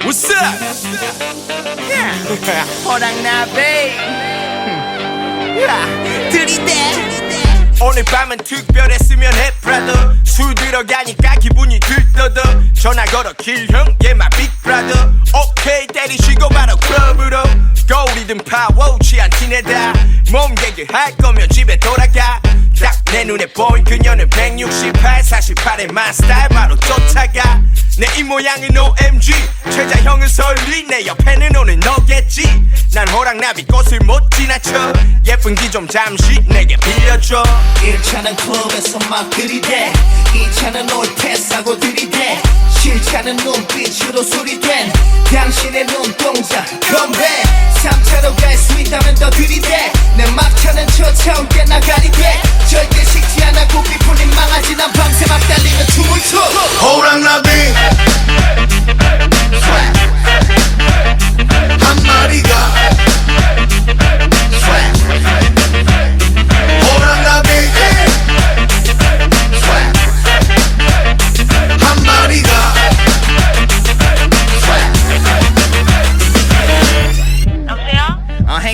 What's up? 호랑나비 들이대. 오늘 밤은 특별했으면 해 브라더 술 들어가니까 기분이 들떠더 전화 걸어 길형 얘마 빅브라더. 오케이 때리시고 바로 클럽으로. 거울이든 파워 취한 티내다. 몸개그 할 거면 집에 돌아가. 딱 내 눈에 보인 그녀는 168 48의 마스타일 바로 쫓아가. 내 입모양은 OMG 최자형은 설리. 내 옆에는 오늘 너겠지. 난 호랑나비 꽃을 못 지나쳐. 예쁜 기 좀 잠시 내게 빌려줘. 1차는 클럽에서 막 들이대. 2차는 올 패스하고 들이대. 7차는 눈빛으로 수리된 당신의 눈동자. 건배. 3차로 갈 수 있다면 더 들이대. 내 막차는 쫓아올 때 나가리 돼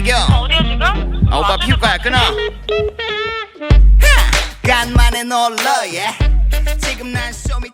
어 해교 어디야 지금? 아, 오빠 피울 거야 끊어. 간만에 놀러 예. 지금 난 쇼미